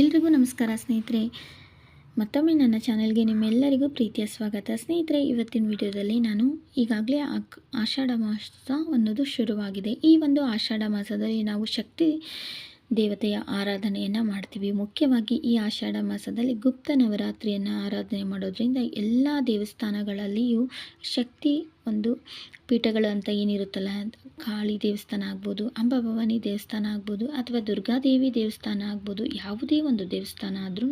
ಎಲ್ರಿಗೂ ನಮಸ್ಕಾರ ಸ್ನೇಹಿತರೆ. ಮತ್ತೊಮ್ಮೆ ನನ್ನ ಚಾನಲ್ಗೆ ನಿಮ್ಮೆಲ್ಲರಿಗೂ ಪ್ರೀತಿಯ ಸ್ವಾಗತ. ಸ್ನೇಹಿತರೆ, ಇವತ್ತಿನ ವಿಡಿಯೋದಲ್ಲಿ ನಾನು ಈಗಾಗಲೇ ಆಷಾಢ ಮಾಸ ಅನ್ನೋದು ಶುರುವಾಗಿದೆ. ಈ ಒಂದು ಆಷಾಢ ಮಾಸದಲ್ಲಿ ನಾವು ಶಕ್ತಿ ದೇವತೆಯ ಆರಾಧನೆಯನ್ನು ಮಾಡ್ತೀವಿ. ಮುಖ್ಯವಾಗಿ ಈ ಆಷಾಢ ಮಾಸದಲ್ಲಿ ಗುಪ್ತ ನವರಾತ್ರಿಯನ್ನು ಆರಾಧನೆ ಮಾಡೋದ್ರಿಂದ ಎಲ್ಲ ದೇವಸ್ಥಾನಗಳಲ್ಲಿಯೂ ಶಕ್ತಿ ಒಂದು ಪೀಠಗಳು ಅಂತ ಏನಿರುತ್ತಲ್ಲ, ಕಾಳಿ ದೇವಸ್ಥಾನ ಆಗ್ಬೋದು, ಅಂಬಾಭವಾನಿ ದೇವಸ್ಥಾನ ಆಗ್ಬೋದು, ಅಥವಾ ದುರ್ಗಾದೇವಿ ದೇವಸ್ಥಾನ ಆಗ್ಬೋದು, ಯಾವುದೇ ಒಂದು ದೇವಸ್ಥಾನ ಆದ್ರೂ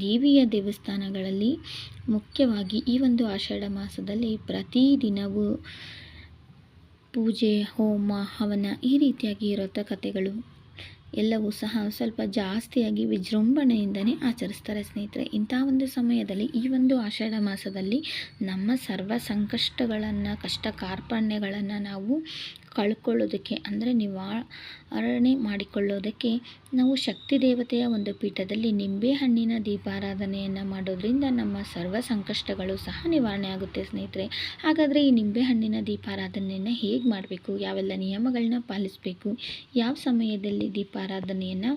ದೇವಿಯ ದೇವಸ್ಥಾನಗಳಲ್ಲಿ ಮುಖ್ಯವಾಗಿ ಈ ಒಂದು ಆಷಾಢ ಮಾಸದಲ್ಲಿ ಪ್ರತಿದಿನವೂ ಪೂಜೆ, ಹೋಮ, ಹವನ ಈ ರೀತಿಯಾಗಿ ಇರೋ ಕಥೆಗಳು. ಎಲ್ಲವೂ ಸಹ ಸ್ವಲ್ಪ ಜಾಸ್ತಿಯಾಗಿ ವಿಜೃಂಭಣೆಯಿಂದನೇ ಆಚರಿಸ್ತಾರೆ ಸ್ನೇಹಿತರೆ. ಇಂಥ ಒಂದು ಸಮಯದಲ್ಲಿ ಈ ಒಂದು ಆಷಾಢ ಮಾಸದಲ್ಲಿ ನಮ್ಮ ಸರ್ವ ಸಂಕಷ್ಟಗಳನ್ನು ಕಷ್ಟ ಕಾರ್ಪಣ್ಯಗಳನ್ನು ನಾವು ಕಳ್ಕೊಳ್ಳೋದಕ್ಕೆ, ಅಂದರೆ ನಿವಾರಣೆ ಮಾಡಿಕೊಳ್ಳೋದಕ್ಕೆ ನಾವು ಶಕ್ತಿ ದೇವತೆಯ ಒಂದು ಪೀಠದಲ್ಲಿ ನಿಂಬೆ ಹಣ್ಣಿನ ದೀಪಾರಾಧನೆಯನ್ನು ಮಾಡೋದ್ರಿಂದ ನಮ್ಮ ಸರ್ವ ಸಂಕಷ್ಟಗಳು ಸಹ ನಿವಾರಣೆ ಆಗುತ್ತೆ ಸ್ನೇಹಿತರೆ. ಹಾಗಾದರೆ ಈ ನಿಂಬೆ ಹಣ್ಣಿನ ದೀಪಾರಾಧನೆಯನ್ನು ಹೇಗೆ ಮಾಡಬೇಕು? ಯಾವೆಲ್ಲ ನಿಯಮಗಳನ್ನ ಪಾಲಿಸಬೇಕು? ಯಾವ ಸಮಯದಲ್ಲಿ ದೀಪಾರಾಧನೆಯನ್ನು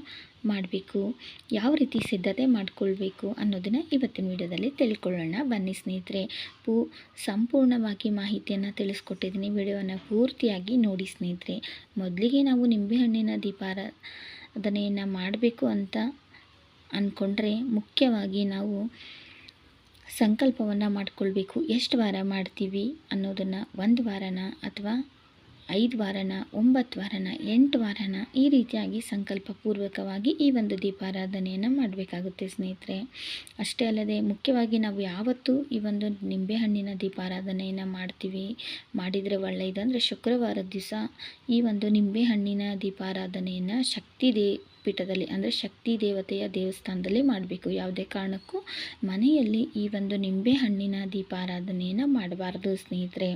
ಮಾಡಬೇಕು, ಯಾವ ರೀತಿ ಸಿದ್ಧತೆ ಮಾಡಿಕೊಳ್ಬೇಕು ಅನ್ನೋದನ್ನು ಇವತ್ತಿನ ವಿಡಿಯೋದಲ್ಲಿ ತಿಳ್ಕೊಳ್ಳೋಣ. ಬನ್ನಿ ಸ್ನೇಹಿತರೆ, ಪೂ, ಸಂಪೂರ್ಣವಾಗಿ ಮಾಹಿತಿಯನ್ನು ತಿಳಿಸ್ಕೊಟ್ಟಿದ್ದೀನಿ. ವಿಡಿಯೋವನ್ನು ಪೂರ್ತಿಯಾಗಿ ನೋಡಿ ಸ್ನೇಹಿತರೆ. ಮೊದಲಿಗೆ ನಾವು ನಿಂಬೆಹಣ್ಣಿನ ದೀಪಾರಾಧನೆಯನ್ನು ಮಾಡಬೇಕು ಅಂತ ಅಂದ್ಕೊಂಡ್ರೆ ಮುಖ್ಯವಾಗಿ ನಾವು ಸಂಕಲ್ಪವನ್ನು ಮಾಡಿಕೊಳ್ಬೇಕು. ಎಷ್ಟು ವಾರ ಮಾಡ್ತೀವಿ ಅನ್ನೋದನ್ನು, ಒಂದು ವಾರನ ಅಥವಾ ಐದು ವಾರನ, ಒಂಬತ್ತು ವಾರನ, ಎಂಟು ವಾರನ ಈ ರೀತಿಯಾಗಿ ಸಂಕಲ್ಪಪೂರ್ವಕವಾಗಿ ಈ ಒಂದು ದೀಪಾರಾಧನೆಯನ್ನು ಮಾಡಬೇಕಾಗುತ್ತೆ ಸ್ನೇಹಿತರೆ. ಅಷ್ಟೇ ಅಲ್ಲದೆ ಮುಖ್ಯವಾಗಿ ನಾವು ಯಾವತ್ತು ಈ ಒಂದು ನಿಂಬೆಹಣ್ಣಿನ ದೀಪಾರಾಧನೆಯನ್ನು ಮಾಡ್ತೀವಿ. ಮಾಡಿದರೆ ಒಳ್ಳೆಯದಂದರೆ ಶುಕ್ರವಾರದ ದಿವಸ ಈ ಒಂದು ನಿಂಬೆಹಣ್ಣಿನ ದೀಪಾರಾಧನೆಯನ್ನು ಶಕ್ತಿ ದೇ, ಪೀಠದಲ್ಲಿ ಅಂದರೆ ಶಕ್ತಿ ದೇವತೆಯ ದೇವಸ್ಥಾನದಲ್ಲಿ ಮಾಡಬೇಕು. ಯಾವುದೇ ಕಾರಣಕ್ಕೂ ಮನೆಯಲ್ಲಿ ಈ ಒಂದು ನಿಂಬೆಹಣ್ಣಿನ ದೀಪಾರಾಧನೆಯನ್ನು ಮಾಡಬಾರ್ದು ಸ್ನೇಹಿತರೆ.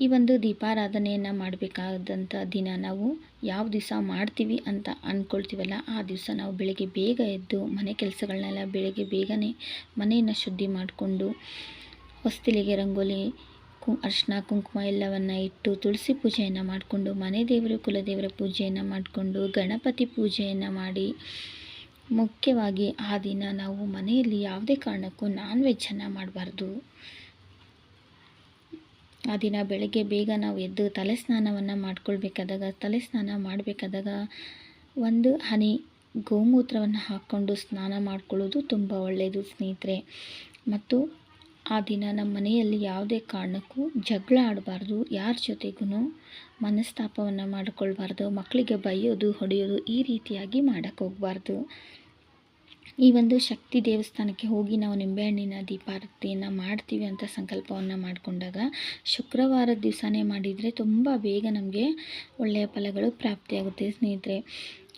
ಈ ಒಂದು ದೀಪಾರಾಧನೆಯನ್ನು ಮಾಡಬೇಕಾದಂಥ ದಿನ ನಾವು ಯಾವ ದಿವಸ ಮಾಡ್ತೀವಿ ಅಂತ ಅಂದ್ಕೊಳ್ತೀವಲ್ಲ ಆ ದಿವಸ ನಾವು ಬೆಳಗ್ಗೆ ಬೇಗ ಎದ್ದು ಮನೆ ಕೆಲಸಗಳನ್ನೆಲ್ಲ ಬೆಳಗ್ಗೆ ಬೇಗನೆ ಮನೆಯನ್ನು ಶುದ್ಧಿ ಮಾಡಿಕೊಂಡು ಹೊಸ್ತಿಲಿಗೆ ರಂಗೋಲಿ, ಕು ಅರ್ಶಿನ ಕುಂಕುಮ ಎಲ್ಲವನ್ನು ಇಟ್ಟು ತುಳಸಿ ಪೂಜೆಯನ್ನು ಮಾಡಿಕೊಂಡು, ಮನೆ ದೇವರು, ಕುಲದೇವರ ಪೂಜೆಯನ್ನು ಮಾಡಿಕೊಂಡು, ಗಣಪತಿ ಪೂಜೆಯನ್ನು ಮಾಡಿ ಮುಖ್ಯವಾಗಿ ಆ ದಿನ ನಾವು ಮನೆಯಲ್ಲಿ ಯಾವುದೇ ಕಾರಣಕ್ಕೂ ನಾನ್ ವೆಜ್ಜನ್ನು ಮಾಡಬಾರ್ದು. ಆ ದಿನ ಬೆಳಗ್ಗೆ ಬೇಗ ನಾವು ಎದ್ದು ತಲೆ ಸ್ನಾನವನ್ನು ಮಾಡ್ಕೊಳ್ಬೇಕಾದಾಗ ತಲೆ ಸ್ನಾನ ಮಾಡಬೇಕಾದಾಗ ಒಂದು ಹನಿ ಗೋಮೂತ್ರವನ್ನು ಹಾಕ್ಕೊಂಡು ಸ್ನಾನ ಮಾಡ್ಕೊಳ್ಳೋದು ತುಂಬ ಒಳ್ಳೆಯದು ಸ್ನೇಹಿತರೆ. ಮತ್ತು ಆ ದಿನ ನಮ್ಮ ಮನೆಯಲ್ಲಿ ಯಾವುದೇ ಕಾರಣಕ್ಕೂ ಜಗಳ ಆಡಬಾರ್ದು, ಯಾರ ಜೊತೆಗೂ ಮನಸ್ತಾಪವನ್ನು ಮಾಡಿಕೊಳ್ಬಾರ್ದು, ಮಕ್ಕಳಿಗೆ ಬೈಯೋದು, ಹೊಡೆಯೋದು ಈ ರೀತಿಯಾಗಿ ಮಾಡೋಕ್ಕೆ ಹೋಗಬಾರ್ದು. ಈ ಒಂದು ಶಕ್ತಿ ದೇವಸ್ಥಾನಕ್ಕೆ ಹೋಗಿ ನಾವು ನಿಂಬೆಹಣ್ಣಿನ ದೀಪಾರತಿಯನ್ನು ಮಾಡ್ತೀವಿ ಅಂತ ಸಂಕಲ್ಪವನ್ನು ಮಾಡಿಕೊಂಡಾಗ ಶುಕ್ರವಾರದ ದಿವಸನೇ ಮಾಡಿದರೆ ತುಂಬ ಬೇಗ ನಮಗೆ ಒಳ್ಳೆಯ ಫಲಗಳು ಪ್ರಾಪ್ತಿಯಾಗುತ್ತೆ ಸ್ನೇಹಿತರೆ.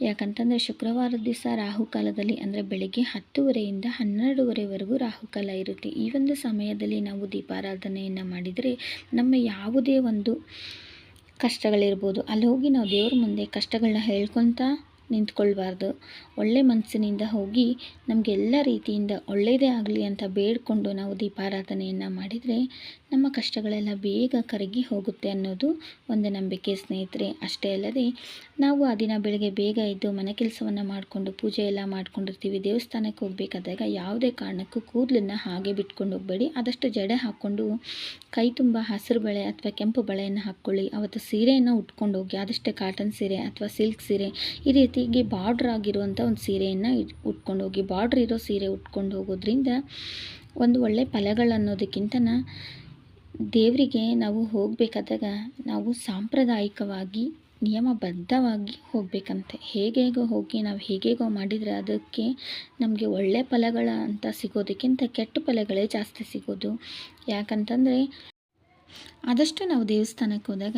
ಯಾಕಂತಂದರೆ ಶುಕ್ರವಾರದ ದಿವಸ ರಾಹುಕಾಲದಲ್ಲಿ ಅಂದರೆ ಬೆಳಗ್ಗೆ ಹತ್ತುವರೆಯಿಂದ ಹನ್ನೆರಡುವರೆವರೆಗೂ ರಾಹುಕಾಲ ಇರುತ್ತೆ. ಈ ಒಂದು ಸಮಯದಲ್ಲಿ ನಾವು ದೀಪಾರಾಧನೆಯನ್ನು ಮಾಡಿದರೆ ನಮ್ಮ ಯಾವುದೇ ಒಂದು ಕಷ್ಟಗಳಿರ್ಬೋದು. ಅಲ್ಲಿ ಹೋಗಿ ನಾವು ದೇವ್ರ ಮುಂದೆ ಕಷ್ಟಗಳನ್ನ ಹೇಳ್ಕೊತಾ ನಿಂತ್ಕೊಳ್ಬಾರ್ದು. ಒಳ್ಳೆ ಮನಸ್ಸಿನಿಂದ ಹೋಗಿ ನಮಗೆಲ್ಲ ರೀತಿಯಿಂದ ಒಳ್ಳೆಯದೇ ಆಗಲಿ ಅಂತ ಬೇಡಿಕೊಂಡು ನಾವು ದೀಪಾರಾಧನೆಯನ್ನು ಮಾಡಿದರೆ ನಮ್ಮ ಕಷ್ಟಗಳೆಲ್ಲ ಬೇಗ ಕರಗಿ ಹೋಗುತ್ತೆ ಅನ್ನೋದು ಒಂದು ನಂಬಿಕೆ ಸ್ನೇಹಿತರೆ. ಅಷ್ಟೇ ಅಲ್ಲದೆ, ನಾವು ಆ ದಿನ ಬೆಳಗ್ಗೆ ಬೇಗ ಎದ್ದು ಮನೆ ಕೆಲಸವನ್ನು ಮಾಡಿಕೊಂಡು, ಪೂಜೆ ಎಲ್ಲ ಮಾಡ್ಕೊಂಡಿರ್ತೀವಿ. ದೇವಸ್ಥಾನಕ್ಕೆ ಹೋಗಬೇಕಾದಾಗ ಯಾವುದೇ ಕಾರಣಕ್ಕೂ ಕೂದಲನ್ನು ಹಾಗೆ ಬಿಟ್ಕೊಂಡು ಹೋಗಬೇಡಿ. ಆದಷ್ಟು ಜಡೆ ಹಾಕ್ಕೊಂಡು, ಕೈ ತುಂಬ ಹಸಿರು ಬಳೆ ಅಥವಾ ಕೆಂಪು ಬಳೆಯನ್ನು ಹಾಕ್ಕೊಳ್ಳಿ. ಅವತ್ತು ಸೀರೆಯನ್ನು ಉಟ್ಕೊಂಡು ಹೋಗಿ, ಆದಷ್ಟೇ ಕಾಟನ್ ಸೀರೆ ಅಥವಾ ಸಿಲ್ಕ್ ಸೀರೆ, ಈ ರೀತಿಗೆ ಬಾರ್ಡ್ರ್ ಆಗಿರುವಂಥ ಒಂದು ಸೀರೆಯನ್ನು ಉಟ್ಕೊಂಡು ಹೋಗಿ, ಬಾರ್ಡ್ರ್ ಇರೋ ಸೀರೆ ಉಟ್ಕೊಂಡು ಹೋಗೋದ್ರಿಂದ ಒಂದು ಒಳ್ಳೆ ಫಲಗಳನ್ನೋದಕ್ಕಿಂತ ದೇವರಿಗೆ ನಾವು ಹೋಗಬೇಕಾದಾಗ ನಾವು ಸಾಂಪ್ರದಾಯಿಕವಾಗಿ, ನಿಯಮಬದ್ಧವಾಗಿ ಹೋಗಬೇಕಂತೆ. ಹೇಗೇಗೋ ಹೋಗಿ, ನಾವು ಹೇಗೇಗೋ ಮಾಡಿದರೆ ಅದಕ್ಕೆ ನಮಗೆ ಒಳ್ಳೆಯ ಫಲಗಳ ಅಂತ ಸಿಗೋದಕ್ಕಿಂತ ಕೆಟ್ಟ ಫಲಗಳೇ ಜಾಸ್ತಿ ಸಿಗೋದು. ಯಾಕಂತಂದರೆ ಆದಷ್ಟು ನಾವು ದೇವಸ್ಥಾನಕ್ಕೆ ಹೋದಾಗ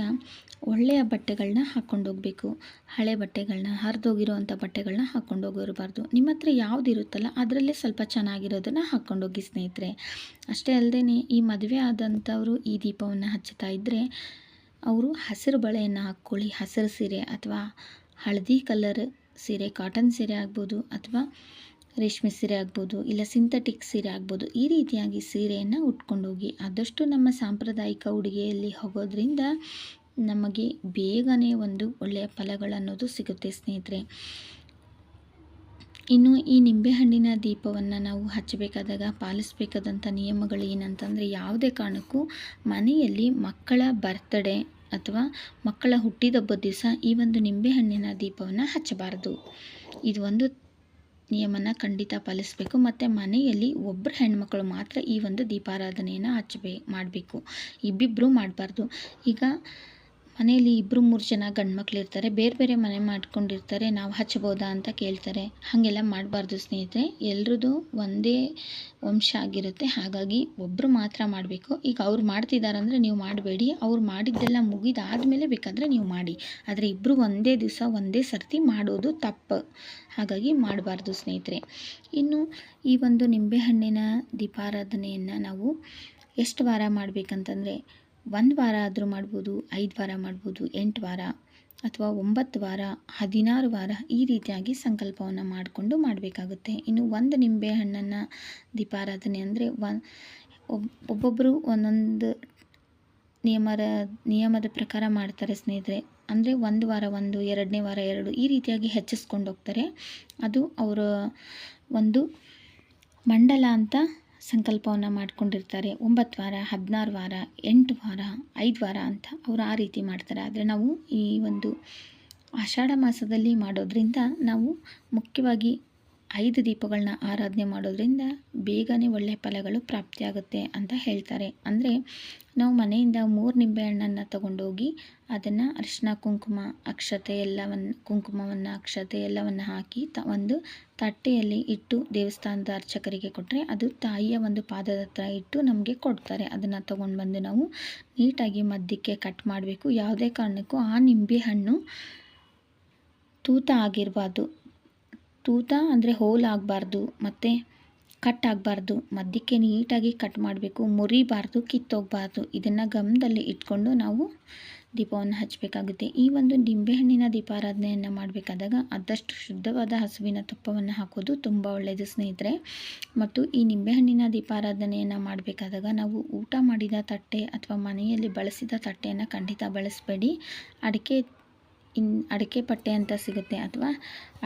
ಒಳ್ಳೆಯ ಬಟ್ಟೆಗಳನ್ನ ಹಾಕ್ಕೊಂಡು ಹೋಗಬೇಕು. ಹಳೆ ಬಟ್ಟೆಗಳನ್ನ ಹರಿದೋಗಿರುವಂಥ ಬಟ್ಟೆಗಳನ್ನ ಹಾಕ್ಕೊಂಡು ಹೋಗಿರಬಾರ್ದು. ನಿಮ್ಮ ಹತ್ರ ಯಾವ್ದು ಇರುತ್ತಲ್ಲ ಅದರಲ್ಲೇ ಸ್ವಲ್ಪ ಚೆನ್ನಾಗಿರೋದನ್ನು ಹಾಕ್ಕೊಂಡೋಗಿ ಸ್ನೇಹಿತರೆ. ಅಷ್ಟೇ ಅಲ್ಲದೆ ಈ ಮದುವೆ ಆದಂಥವರು ಈ ದೀಪವನ್ನು ಹಚ್ಚುತ್ತಾ ಇದ್ದರೆ ಅವರು ಹಸಿರು ಬಳೆಯನ್ನು ಹಾಕ್ಕೊಳ್ಳಿ. ಹಸಿರು ಸೀರೆ ಅಥವಾ ಹಳದಿ ಕಲರ್ ಸೀರೆ, ಕಾಟನ್ ಸೀರೆ ಆಗ್ಬೋದು ಅಥವಾ ರೇಷ್ಮೆ ಸೀರೆ ಆಗ್ಬೋದು, ಇಲ್ಲ ಸಿಂಥೆಟಿಕ್ ಸೀರೆ ಆಗ್ಬೋದು, ಈ ರೀತಿಯಾಗಿ ಸೀರೆಯನ್ನು ಉಟ್ಕೊಂಡೋಗಿ, ಆದಷ್ಟು ನಮ್ಮ ಸಾಂಪ್ರದಾಯಿಕ ಉಡುಗೆಯಲ್ಲಿ ಹೋಗೋದ್ರಿಂದ ನಮಗೆ ಬೇಗನೆ ಒಂದು ಒಳ್ಳೆಯ ಫಲಗಳನ್ನೋದು ಸಿಗುತ್ತೆ ಸ್ನೇಹಿತರೆ. ಇನ್ನು ಈ ನಿಂಬೆಹಣ್ಣಿನ ದೀಪವನ್ನು ನಾವು ಹಚ್ಚಬೇಕಾದಾಗ, ಪಾಲಿಸಬೇಕಾದಂಥ ನಿಯಮಗಳು ಏನಂತಂದರೆ, ಯಾವುದೇ ಕಾರಣಕ್ಕೂ ಮನೆಯಲ್ಲಿ ಮಕ್ಕಳ ಬರ್ತ್ಡೇ ಅಥವಾ ಮಕ್ಕಳ ಹುಟ್ಟಿದಬ್ಬದ ದಿವಸ ಈ ಒಂದು ನಿಂಬೆಹಣ್ಣಿನ ದೀಪವನ್ನು ಹಚ್ಚಬಾರ್ದು. ಇದು ಒಂದು ನಿಯಮನ ಖಂಡಿತ ಪಾಲಿಸಬೇಕು. ಮತ್ತು ಮನೆಯಲ್ಲಿ ಒಬ್ಬರು ಹೆಣ್ಮಕ್ಳು ಮಾತ್ರ ಈ ಒಂದು ದೀಪಾರಾಧನೆಯನ್ನು ಹಚ್ಚಬೇ ಮಾಡಬೇಕು. ಇಬ್ಬಿಬ್ಬರು ಮಾಡಬಾರ್ದು. ಈಗ ಮನೆಯಲ್ಲಿ ಇಬ್ಬರು ಮೂರು ಜನ ಗಂಡು ಇರ್ತಾರೆ ಬೇರೆ ಬೇರೆ ಮನೆ ಮಾಡ್ಕೊಂಡಿರ್ತಾರೆ, ನಾವು ಹಚ್ಬೋದಾ ಅಂತ ಕೇಳ್ತಾರೆ. ಹಾಗೆಲ್ಲ ಮಾಡಬಾರ್ದು ಸ್ನೇಹಿತರೆ, ಎಲ್ರದ್ದು ಒಂದೇ ವಂಶ ಆಗಿರುತ್ತೆ. ಹಾಗಾಗಿ ಒಬ್ಬರು ಮಾತ್ರ ಮಾಡಬೇಕು. ಈಗ ಅವ್ರು ಮಾಡ್ತಿದ್ದಾರೆ ಅಂದರೆ ನೀವು ಮಾಡಬೇಡಿ. ಅವ್ರು ಮಾಡಿದ್ದೆಲ್ಲ ಮುಗಿದಾದಮೇಲೆ ಬೇಕಾದರೆ ನೀವು ಮಾಡಿ. ಆದರೆ ಇಬ್ಬರು ಒಂದೇ ದಿವಸ, ಒಂದೇ ಸರ್ತಿ ಮಾಡೋದು ತಪ್ಪು. ಹಾಗಾಗಿ ಮಾಡಬಾರ್ದು ಸ್ನೇಹಿತರೆ. ಇನ್ನು ಈ ಒಂದು ನಿಂಬೆಹಣ್ಣಿನ ದೀಪಾರಾಧನೆಯನ್ನು ನಾವು ಎಷ್ಟು ವಾರ ಮಾಡಬೇಕಂತಂದರೆ ಒಂದು ವಾರ ಆದರೂ ಮಾಡ್ಬೋದು, ಐದು ವಾರ ಮಾಡ್ಬೋದು, ಎಂಟು ವಾರ ಅಥವಾ ಒಂಬತ್ತು ವಾರ, ಹದಿನಾರು ವಾರ ಈ ರೀತಿಯಾಗಿ ಸಂಕಲ್ಪವನ್ನು ಮಾಡಿಕೊಂಡು ಮಾಡಬೇಕಾಗುತ್ತೆ. ಇನ್ನು ಒಂದು ನಿಂಬೆ ಹಣ್ಣನ್ನು ದೀಪಾರಾಧನೆ ಅಂದರೆ ಒನ್ ಒಬ್ಬೊಬ್ಬರು ಒಂದೊಂದು ನಿಯಮರ, ನಿಯಮದ ಪ್ರಕಾರ ಮಾಡ್ತಾರೆ ಸ್ನೇಹಿತರೆ. ಅಂದರೆ ಒಂದು ವಾರ ಒಂದು, ಎರಡನೇ ವಾರ ಎರಡು ಈ ರೀತಿಯಾಗಿ ಹೆಚ್ಚಿಸ್ಕೊಂಡು ಹೋಗ್ತಾರೆ. ಅದು ಅವರ ಒಂದು ಮಂಡಲ ಅಂತ ಸಂಕಲ್ಪವನ್ನು ಮಾಡಿಕೊಂಡಿರ್ತಾರೆ. ಒಂಬತ್ತು ವಾರ, ಹದಿನಾರು ವಾರ, ಎಂಟು ವಾರ, ಐದು ವಾರ ಅಂತ ಅವರು ಆ ರೀತಿ ಮಾಡ್ತಾರೆ. ಆದರೆ ನಾವು ಈ ಒಂದು ಆಷಾಢ ಮಾಸದಲ್ಲಿ ಮಾಡೋದರಿಂದ ನಾವು ಮುಖ್ಯವಾಗಿ ಐದು ದೀಪಗಳನ್ನ ಆರಾಧನೆ ಮಾಡೋದ್ರಿಂದ ಬೇಗನೆ ಒಳ್ಳೆಯ ಫಲಗಳು ಪ್ರಾಪ್ತಿಯಾಗುತ್ತೆ ಅಂತ ಹೇಳ್ತಾರೆ. ಅಂದರೆ ನಾವು ಮನೆಯಿಂದ ಮೂರು ನಿಂಬೆಹಣ್ಣನ್ನು ತಗೊಂಡೋಗಿ ಅದನ್ನು ಅರಿಶಿನ ಕುಂಕುಮ, ಅಕ್ಷತೆ ಎಲ್ಲವನ್ನು, ಕುಂಕುಮವನ್ನು, ಅಕ್ಷತೆ ಎಲ್ಲವನ್ನು ಹಾಕಿ ತ ಒಂದು ತಟ್ಟೆಯಲ್ಲಿ ಇಟ್ಟು ದೇವಸ್ಥಾನದ ಅರ್ಚಕರಿಗೆ ಕೊಟ್ಟರೆ ಅದು ತಾಯಿಯ ಒಂದು ಪಾದದ ಹತ್ರ ಇಟ್ಟು ನಮಗೆ ಕೊಡ್ತಾರೆ. ಅದನ್ನು ತೊಗೊಂಡು ಬಂದು ನಾವು ನೀಟಾಗಿ ಮಧ್ಯಕ್ಕೆ ಕಟ್ ಮಾಡಬೇಕು. ಯಾವುದೇ ಕಾರಣಕ್ಕೂ ಆ ನಿಂಬೆಹಣ್ಣು ತೂತ ಆಗಿರಬಾರ್ದು. ತೂತ ಅಂದರೆ ಹೋಲ್ ಆಗಬಾರ್ದು, ಮತ್ತು ಕಟ್ ಆಗಬಾರ್ದು, ಮಧ್ಯಕ್ಕೆ ನೀಟಾಗಿ ಕಟ್ ಮಾಡಬೇಕು, ಮುರಿಬಾರ್ದು, ಕಿತ್ತೋಗಬಾರ್ದು. ಇದನ್ನು ಗಮನದಲ್ಲಿ ಇಟ್ಕೊಂಡು ನಾವು ದೀಪವನ್ನು ಹಚ್ಚಬೇಕಾಗುತ್ತೆ ಈ ಒಂದು ನಿಂಬೆಹಣ್ಣಿನ ದೀಪಾರಾಧನೆಯನ್ನು ಮಾಡಬೇಕಾದಾಗ ಆದಷ್ಟು ಶುದ್ಧವಾದ ಹಸುವಿನ ತುಪ್ಪವನ್ನು ಹಾಕೋದು ತುಂಬ ಒಳ್ಳೆಯದು ಸ್ನೇಹಿತರೆ. ಮತ್ತು ಈ ನಿಂಬೆಹಣ್ಣಿನ ದೀಪಾರಾಧನೆಯನ್ನು ಮಾಡಬೇಕಾದಾಗ ನಾವು ಊಟ ಮಾಡಿದ ತಟ್ಟೆ ಅಥವಾ ಮನೆಯಲ್ಲಿ ಬಳಸಿದ ತಟ್ಟೆಯನ್ನು ಖಂಡಿತ ಬಳಸಬೇಡಿ. ಅಡಿಕೆ ಇನ್ ಅಡಿಕೆ ಪಟ್ಟೆ ಅಂತ ಸಿಗುತ್ತೆ ಅಥವಾ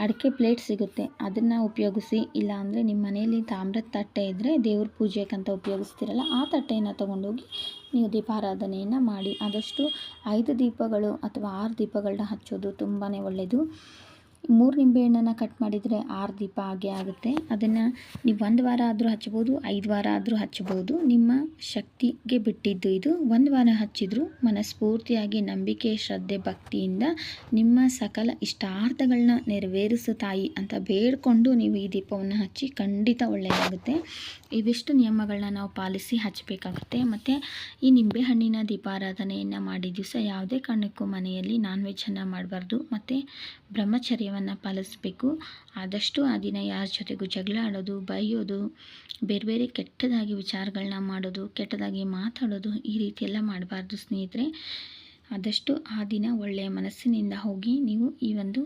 ಅಡಿಕೆ ಪ್ಲೇಟ್ ಸಿಗುತ್ತೆ, ಅದನ್ನು ಉಪಯೋಗಿಸಿ. ಇಲ್ಲ ಅಂದರೆ ನಿಮ್ಮ ಮನೆಯಲ್ಲಿ ತಾಮ್ರದ ತಟ್ಟೆ ಇದ್ದರೆ ದೇವ್ರ ಪೂಜೆಗಂತ ಉಪಯೋಗಿಸ್ತಿರಲ್ಲ, ಆ ತಟ್ಟೆಯನ್ನು ತೊಗೊಂಡೋಗಿ ನೀವು ದೀಪಾರಾಧನೆಯನ್ನು ಮಾಡಿ. ಆದಷ್ಟು ಐದು ದೀಪಗಳು ಅಥವಾ ಆರು ದೀಪಗಳನ್ನ ಹಚ್ಚೋದು ತುಂಬಾ ಒಳ್ಳೆಯದು ಮೂರು ನಿಂಬೆಹಣ್ಣನ್ನು ಕಟ್ ಮಾಡಿದರೆ ಆರು ದೀಪ ಆಗೇ ಆಗುತ್ತೆ. ಅದನ್ನು ನೀವು ಒಂದು ವಾರ ಆದರೂ ಹಚ್ಬೋದು, ಐದು ವಾರ ಆದರೂ ಹಚ್ಬೋದು. ನಿಮ್ಮ ಶಕ್ತಿಗೆ ಬಿಟ್ಟಿದ್ದು ಇದು. ಒಂದು ವಾರ ಹಚ್ಚಿದರೂ ಮನಸ್ಫೂರ್ತಿಯಾಗಿ ನಂಬಿಕೆ, ಶ್ರದ್ಧೆ, ಭಕ್ತಿಯಿಂದ ನಿಮ್ಮ ಸಕಲ ಇಷ್ಟಾರ್ಥಗಳನ್ನ ನೆರವೇರಿಸು ತಾಯಿ ಅಂತ ಬೇಡಿಕೊಂಡು ನೀವು ಈ ದೀಪವನ್ನು ಹಚ್ಚಿ ಖಂಡಿತ ಒಳ್ಳೆಯದಾಗುತ್ತೆ ಇವಿಷ್ಟು ನಿಯಮಗಳನ್ನ ನಾವು ಪಾಲಿಸಿ ಹಚ್ಚಬೇಕಾಗುತ್ತೆ ಮತ್ತು ಈ ನಿಂಬೆಹಣ್ಣಿನ ದೀಪಾರಾಧನೆಯನ್ನು ಮಾಡಿದ ದಿವಸ ಯಾವುದೇ ಕಾರಣಕ್ಕೂ ಮನೆಯಲ್ಲಿ ನಾನ್ ವೆಜ್ಜನ್ನು ಮಾಡಬಾರ್ದು. ಮತ್ತು ಬ್ರಹ್ಮಚರ್ಯವನ್ನು ಪಾಲಿಸಬೇಕು. ಆದಷ್ಟು ಆ ದಿನ ಯಾರ ಜೊತೆಗೂ ಜಗಳ ಆಡೋದು, ಬೈಯೋದು, ಬೇರೆ ಬೇರೆ ಕೆಟ್ಟದಾಗಿ ವಿಚಾರಗಳನ್ನ ಮಾಡೋದು, ಕೆಟ್ಟದಾಗಿ ಮಾತಾಡೋದು ಈ ರೀತಿ ಎಲ್ಲ ಮಾಡಬಾರ್ದು ಸ್ನೇಹಿತರೆ. ಆದಷ್ಟು ಆ ದಿನ ಒಳ್ಳೆಯ ಮನಸ್ಸಿನಿಂದ ಹೋಗಿ ನೀವು ಈ ಒಂದು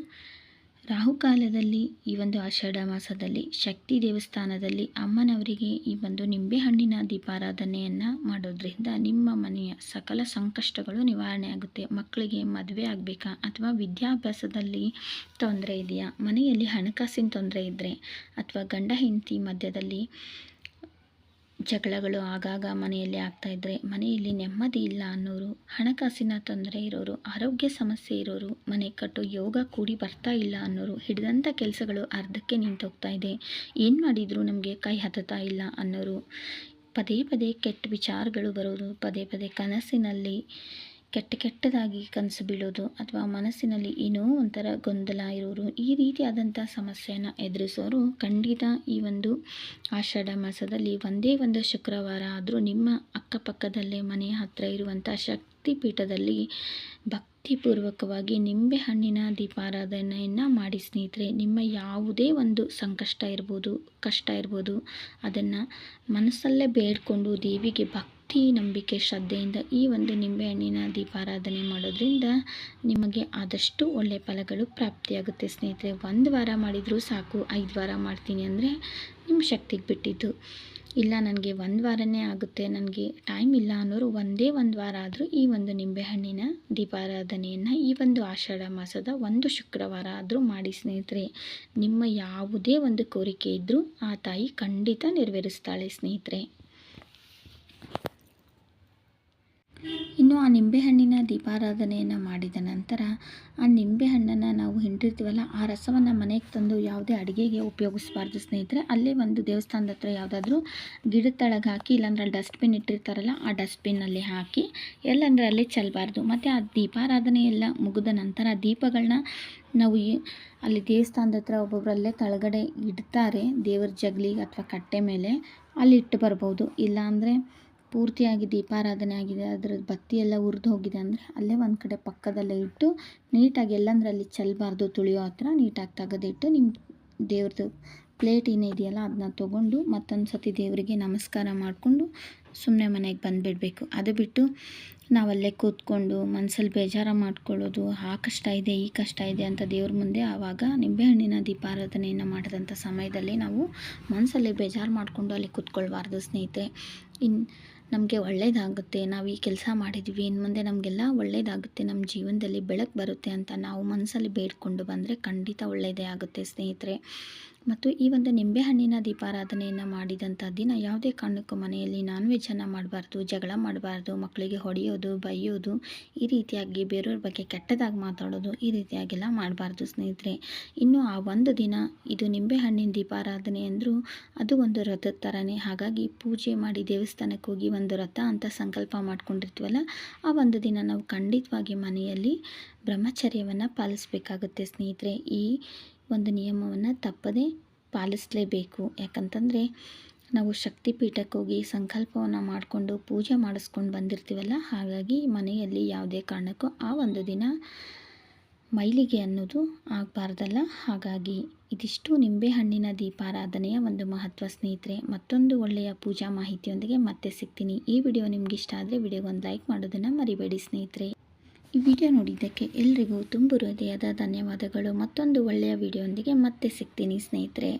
ರಾಹುಕಾಲದಲ್ಲಿ ಈ ಒಂದು ಆಷಾಢ ಮಾಸದಲ್ಲಿ ಶಕ್ತಿ ದೇವಸ್ಥಾನದಲ್ಲಿ ಅಮ್ಮನವರಿಗೆ ಈ ಒಂದು ನಿಂಬೆಹಣ್ಣಿನ ದೀಪಾರಾಧನೆಯನ್ನು ಮಾಡೋದ್ರಿಂದ ನಿಮ್ಮ ಮನೆಯ ಸಕಲ ಸಂಕಷ್ಟಗಳು ನಿವಾರಣೆ ಆಗುತ್ತೆ. ಮಕ್ಕಳಿಗೆ ಮದುವೆ ಆಗಬೇಕಾ ಅಥವಾ ವಿದ್ಯಾಭ್ಯಾಸದಲ್ಲಿ ತೊಂದರೆ ಇದೆಯಾ? ಮನೆಯಲ್ಲಿ ಹಣಕಾಸಿನ ತೊಂದರೆ ಇದ್ದರೆ ಅಥವಾ ಗಂಡ ಹೆಂಡತಿ ಮಧ್ಯದಲ್ಲಿ ಜಗಳಗಳು ಆಗಾಗ ಮನೆಯಲ್ಲಿ ಆಗ್ತಾಯಿದ್ರೆ ಮನೆಯಲ್ಲಿ ನೆಮ್ಮದಿ ಇಲ್ಲ ಅನ್ನೋರು, ಹಣಕಾಸಿನ ತೊಂದರೆ ಇರೋರು, ಆರೋಗ್ಯ ಸಮಸ್ಯೆ ಇರೋರು, ಮನೆ ಕಟ್ಟೋ ಯೋಗ ಕೂಡಿ ಬರ್ತಾ ಇಲ್ಲ ಅನ್ನೋರು ಹಿಡಿದಂಥ ಕೆಲಸಗಳು ಅರ್ಧಕ್ಕೆ ನಿಂತೋಗ್ತಾ ಇದೆ. ಏನು ಮಾಡಿದರೂ ನಮಗೆ ಕೈ ಹತ್ತತಾ ಇಲ್ಲ ಅನ್ನೋರು. ಪದೇ ಪದೇ ಕೆಟ್ಟ ವಿಚಾರಗಳು ಬರೋದು, ಪದೇ ಪದೇ ಕನಸಿನಲ್ಲಿ ಕೆಟ್ಟ ಕೆಟ್ಟದಾಗಿ ಕನಸು ಬೀಳೋದು ಅಥವಾ ಮನಸ್ಸಿನಲ್ಲಿ ಏನೋ ಒಂಥರ ಗೊಂದಲ ಇರೋರು, ಈ ರೀತಿಯಾದಂಥ ಸಮಸ್ಯೆಯನ್ನು ಎದುರಿಸೋರು ಖಂಡಿತ ಈ ಒಂದು ಆಷಾಢ ಮಾಸದಲ್ಲಿ ಒಂದೇ ಒಂದು ಶುಕ್ರವಾರ ಆದರೂ ನಿಮ್ಮ ಅಕ್ಕಪಕ್ಕದಲ್ಲೇ ಮನೆಯ ಹತ್ತಿರ ಇರುವಂಥ ಶಕ್ತಿ ಪೀಠದಲ್ಲಿ ಭಕ್ತಿಪೂರ್ವಕವಾಗಿ ನಿಂಬೆ ಹಣ್ಣಿನ ದೀಪಾರಾಧನೆಯನ್ನು ಮಾಡಿ ಸ್ನೇಹಿತರೆ, ನಿಮ್ಮ ಯಾವುದೇ ಒಂದು ಸಂಕಷ್ಟ ಇರ್ಬೋದು, ಕಷ್ಟ ಇರ್ಬೋದು, ಅದನ್ನು ಮನಸ್ಸಲ್ಲೇ ಬೇಡಿಕೊಂಡು ದೇವಿಗೆ ಭಕ್ತಿ ಭಕ್ತಿ ನಂಬಿಕೆ ಶ್ರದ್ಧೆಯಿಂದ ಈ ಒಂದು ನಿಂಬೆಹಣ್ಣಿನ ದೀಪಾರಾಧನೆ ಮಾಡೋದ್ರಿಂದ ನಿಮಗೆ ಆದಷ್ಟು ಒಳ್ಳೆಯ ಫಲಗಳು ಪ್ರಾಪ್ತಿಯಾಗುತ್ತೆ. ಸ್ನೇಹಿತರೆ, ಒಂದು ವಾರ ಮಾಡಿದರೂ ಸಾಕು, ಐದು ವಾರ ಮಾಡ್ತೀನಿ ಅಂದರೆ ನಿಮ್ಮ ಶಕ್ತಿಗೆ ಬಿಟ್ಟಿದ್ದು. ಇಲ್ಲ, ನನಗೆ ಒಂದು ವಾರನೇ ಆಗುತ್ತೆ, ನನಗೆ ಟೈಮ್ ಇಲ್ಲ ಅನ್ನೋರು ಒಂದೇ ಒಂದು ವಾರ ಆದರೂ ಈ ಒಂದು ನಿಂಬೆಹಣ್ಣಿನ ದೀಪಾರಾಧನೆಯನ್ನು ಈ ಒಂದು ಆಷಾಢ ಮಾಸದ ಒಂದು ಶುಕ್ರವಾರ ಆದರೂ ಮಾಡಿ ಸ್ನೇಹಿತರೆ. ನಿಮ್ಮ ಯಾವುದೇ ಒಂದು ಕೋರಿಕೆ ಇದ್ದರೂ ಆ ತಾಯಿ ಖಂಡಿತ ನೆರವೇರಿಸ್ತಾಳೆ ಸ್ನೇಹಿತರೆ ಇನ್ನು ಆ ನಿಂಬೆಹಣ್ಣಿನ ದೀಪಾರಾಧನೆಯನ್ನು ಮಾಡಿದ ನಂತರ ಆ ನಿಂಬೆಹಣ್ಣನ್ನು ನಾವು ಹಿಂಡಿರ್ತೀವಲ್ಲ, ಆ ರಸವನ್ನು ಮನೆಗೆ ತಂದು ಯಾವುದೇ ಅಡುಗೆಗೆ ಉಪಯೋಗಿಸಬಾರ್ದು ಸ್ನೇಹಿತರೆ. ಅಲ್ಲೇ ಒಂದು ದೇವಸ್ಥಾನದ ಹತ್ರ ಯಾವುದಾದ್ರೂ ಗಿಡದ ತಳಗೆ ಹಾಕಿ, ಇಲ್ಲಾಂದ್ರೆ ಡಸ್ಟ್ಬಿನ್ ಇಟ್ಟಿರ್ತಾರಲ್ಲ, ಆ ಡಸ್ಟ್ಬಿನ್ನಲ್ಲಿ ಹಾಕಿ ಎಲ್ಲಂದ್ರೆ ಅಲ್ಲಿ ಚೆಲ್ಲಬಾರ್ದು ಮತ್ತು ಆ ದೀಪಾರಾಧನೆ ಎಲ್ಲ ಮುಗಿದ ನಂತರ ದೀಪಗಳನ್ನ ನಾವು ಅಲ್ಲಿ ದೇವಸ್ಥಾನದ ಹತ್ರ ಒಬ್ಬೊಬ್ಬರಲ್ಲೇ ತಳಗಡೆ ಇಡ್ತಾರೆ ದೇವ್ರ ಜಗಲಿಗೆ ಅಥವಾ ಕಟ್ಟೆ ಮೇಲೆ, ಅಲ್ಲಿ ಇಟ್ಟು ಬರ್ಬೋದು. ಇಲ್ಲಾಂದರೆ ಪೂರ್ತಿಯಾಗಿ ದೀಪಾರಾಧನೆ ಆಗಿದೆ. ಅದರ ಬತ್ತಿ ಎಲ್ಲ ಉರಿದು ಹೋಗಿದೆ ಅಂದರೆ ಅಲ್ಲೇ ಒಂದು ಕಡೆ ಪಕ್ಕದಲ್ಲೇ ಇಟ್ಟು ನೀಟಾಗಿ ಎಲ್ಲಂದ್ರೆ ಅಲ್ಲಿ ಚೆಲ್ಲಬಾರ್ದು ತುಳಿಯೋ ಹತ್ರ ನೀಟಾಗಿ ತೆಗೆದಿಟ್ಟು ನಿಮ್ಮ ದೇವ್ರದ್ದು ಪ್ಲೇಟ್ ಏನಿದೆಯಲ್ಲ ಅದನ್ನ ತೊಗೊಂಡು ಮತ್ತೊಂದು ಸತಿ ದೇವರಿಗೆ ನಮಸ್ಕಾರ ಮಾಡಿಕೊಂಡು ಸುಮ್ಮನೆ ಮನೆಗೆ ಬಂದುಬಿಡಬೇಕು. ಅದು ಬಿಟ್ಟು ನಾವಲ್ಲೇ ಕೂತ್ಕೊಂಡು ಮನಸ್ಸಲ್ಲಿ ಬೇಜಾರು ಮಾಡ್ಕೊಳ್ಳೋದು, ಆ ಕಷ್ಟ ಇದೆ, ಈ ಕಷ್ಟ ಇದೆ ಅಂತ ದೇವ್ರ ಮುಂದೆ ಆವಾಗ ನಿಂಬೆಹಣ್ಣಿನ ದೀಪಾರಾಧನೆಯನ್ನು ಮಾಡಿದಂಥ ಸಮಯದಲ್ಲಿ ನಾವು ಮನಸ್ಸಲ್ಲಿ ಬೇಜಾರು ಮಾಡಿಕೊಂಡು ಅಲ್ಲಿ ಕೂತ್ಕೊಳ್ಬಾರ್ದು ಸ್ನೇಹಿತರೆ. ಇನ್ನು ನಮಗೆ ಒಳ್ಳೆಯದಾಗುತ್ತೆ ನಾವು ಈ ಕೆಲಸ ಮಾಡಿದ್ವಿ ಇನ್ನು ಮುಂದೆ ನಮಗೆಲ್ಲ ಒಳ್ಳೆಯದಾಗುತ್ತೆ ನಮ್ಮ ಜೀವನದಲ್ಲಿ ಬೆಳಕು ಬರುತ್ತೆ ಅಂತ ನಾವು ಮನಸ್ಸಲ್ಲಿ ಬೇಡ್ಕೊಂಡು ಬಂದರೆ ಖಂಡಿತ ಒಳ್ಳೆಯದೇ ಆಗುತ್ತೆ ಸ್ನೇಹಿತರೆ. ಮತ್ತು ಈ ಒಂದು ನಿಂಬೆಹಣ್ಣಿನ ದೀಪಾರಾಧನೆಯನ್ನು ಮಾಡಿದಂಥ ದಿನ ಯಾವುದೇ ಕಾರಣಕ್ಕೂ ಮನೆಯಲ್ಲಿ ನಾನ್ ವೆಜ್ಜನ್ನು ಮಾಡಬಾರ್ದು, ಜಗಳ ಮಾಡಬಾರ್ದು ಮಕ್ಕಳಿಗೆ ಹೊಡೆಯೋದು, ಬೈಯೋದು, ಈ ರೀತಿಯಾಗಿ ಬೇರೆಯವ್ರ ಬಗ್ಗೆ ಕೆಟ್ಟದಾಗಿ ಮಾತಾಡೋದು, ಈ ರೀತಿಯಾಗೆಲ್ಲ ಮಾಡಬಾರ್ದು ಸ್ನೇಹಿತರೆ. ಇನ್ನು ಆ ಒಂದು ದಿನ ಇದು ನಿಂಬೆಹಣ್ಣಿನ ದೀಪಾರಾಧನೆ ಅಂದರೂ ಅದು ಒಂದು ರಥದ ಥರನೇ ಹಾಗಾಗಿ ಪೂಜೆ ಮಾಡಿ ದೇವಸ್ಥಾನಕ್ಕೆ ಹೋಗಿ ಒಂದು ರಥ ಅಂತ ಸಂಕಲ್ಪ ಮಾಡ್ಕೊಂಡಿರ್ತೀವಲ್ಲ, ಆ ಒಂದು ದಿನ ನಾವು ಖಂಡಿತವಾಗಿ ಮನೆಯಲ್ಲಿ ಬ್ರಹ್ಮಚರ್ಯವನ್ನು ಪಾಲಿಸಬೇಕಾಗುತ್ತೆ ಸ್ನೇಹಿತರೆ. ಈ ಒಂದು ನಿಯಮವನ್ನು ತಪ್ಪದೇ ಪಾಲಿಸಲೇಬೇಕು. ಯಾಕಂತಂದರೆ, ನಾವು ಶಕ್ತಿ ಪೀಠಕ್ಕೆ ಹೋಗಿ ಸಂಕಲ್ಪವನ್ನು ಮಾಡಿಕೊಂಡು ಪೂಜೆ ಮಾಡಿಸ್ಕೊಂಡು ಬಂದಿರ್ತೀವಲ್ಲ, ಹಾಗಾಗಿ ಮನೆಯಲ್ಲಿ ಯಾವುದೇ ಕಾರಣಕ್ಕೂ ಆ ಒಂದು ದಿನ ಮೈಲಿಗೆ ಅನ್ನೋದು ಆಗಬಾರ್ದಲ್ಲ. ಹಾಗಾಗಿ ಇದಿಷ್ಟು ನಿಂಬೆಹಣ್ಣಿನ ದೀಪಾರಾಧನೆಯ ಒಂದು ಮಹತ್ವ ಸ್ನೇಹಿತರೆ, ಮತ್ತೊಂದು ಒಳ್ಳೆಯ ಪೂಜಾ ಮಾಹಿತಿಯೊಂದಿಗೆ ಮತ್ತೆ ಸಿಗ್ತೀನಿ. ಈ ವಿಡಿಯೋ ನಿಮ್ಗೆ ಇಷ್ಟ ಆದರೆ ವಿಡಿಯೋಗೊಂದು ಲೈಕ್ ಮಾಡೋದನ್ನು ಮರಿಬೇಡಿ ಸ್ನೇಹಿತರೆ. ಈ ವಿಡಿಯೋ ನೋಡಿದ್ದಕ್ಕೆ ಎಲ್ರಿಗೂ ತುಂಬು ಹೃದಯದ ಧನ್ಯವಾದಗಳು. ಮತ್ತೊಂದು ಒಳ್ಳೆಯ ವಿಡಿಯೋಂದಿಗೆ ಮತ್ತೆ ಸಿಗ್ತೀನಿ ಸ್ನೇಹಿತರೆ.